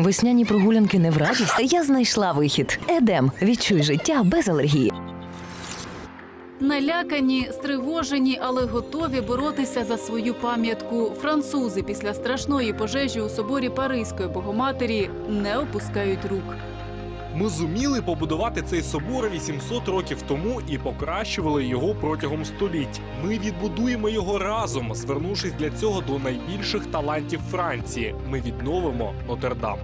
Весняні прогулянки не в радість. Я знайшла вихід. Едем. Відчуй життя без алергії. Налякані, стривожені, але готові боротися за свою пам'ятку. Французи після страшної пожежі у соборі Паризької Богоматері не опускають рук. Ми зуміли побудувати цей собор 800 років тому і покращували його протягом століть. Ми відбудуємо його разом, звернувшись для цього до найбільших талантів Франції. Ми відновимо Нотр-Дам.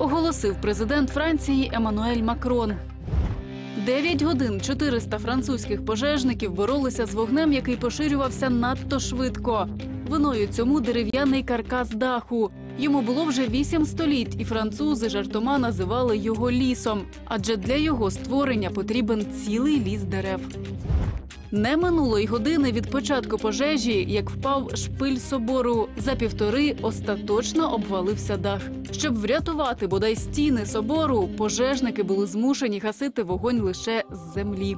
Оголосив президент Франції Еммануель Макрон. 9 годин 400 французьких пожежників боролися з вогнем, який поширювався надто швидко. Виною цьому дерев'яний каркас даху. Йому було вже 8 століть, і французи жартома називали його лісом, адже для його створення потрібен цілий ліс дерев. Не минуло й години від початку пожежі, як впав шпиль собору. За півтори остаточно обвалився дах. Щоб врятувати бодай стіни собору, пожежники були змушені гасити вогонь лише з землі.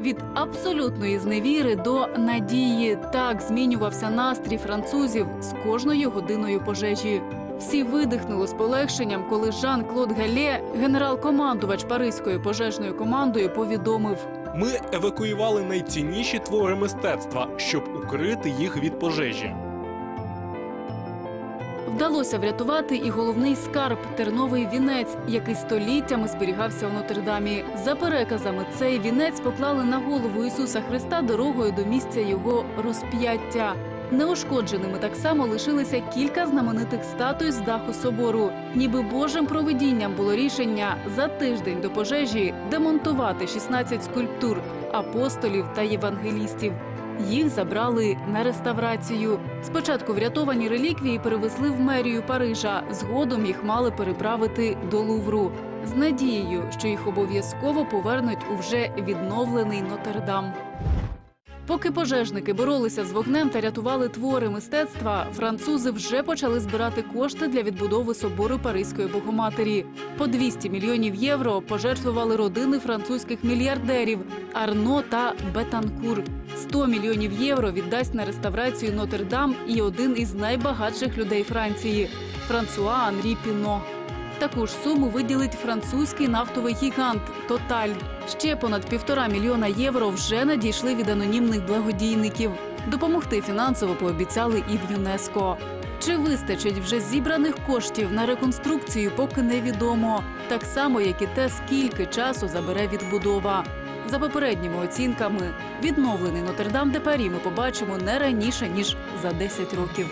Від абсолютної зневіри до надії так змінювався настрій французів з кожною годиною пожежі. Всі видихнули з полегшенням, коли Жан-Клод Галє, генерал-командувач Паризькою пожежною командою, повідомив: Ми евакуювали найцінніші твори мистецтва, щоб укрити їх від пожежі. Вдалося врятувати і головний скарб терновий вінець, який століттями зберігався у Нотр-Дамі. За переказами, цей вінець поклали на голову Ісуса Христа дорогою до місця його розп'яття. Неушкодженими так само лишилися кілька знаменитих статуй з даху собору. Ніби божим провидінням було рішення за тиждень до пожежі демонтувати 16 скульптур апостолів та євангелістів. Їх забрали на реставрацію. Спочатку врятовані реліквії перевезли в мерію Парижа. Згодом їх мали переправити до Лувру з надією, що їх обов'язково повернуть у вже відновлений Нотр-Дам. Поки пожежники боролися з вогнем та рятували твори мистецтва, французи вже почали збирати кошти для відбудови собору Паризької Богоматері. По 200 мільйонів євро пожертвували родини французьких мільярдерів Арно та Бетанкур. 100 мільйонів євро віддасть на реставрацію Нотр-Дам і один із найбагатших людей Франції Франсуа Анрі Піно. Таку ж суму виділить французький нафтовий гігант Тоталь. Ще понад півтора мільйона євро вже надійшли від анонімних благодійників. Допомогти фінансово пообіцяли і в ЮНЕСКО. Чи вистачить вже зібраних коштів на реконструкцію, поки невідомо. Так само, як і те, скільки часу забере відбудова. За попередніми оцінками, відновлений Нотр-Дам де Парі ми побачимо не раніше ніж за 10 років.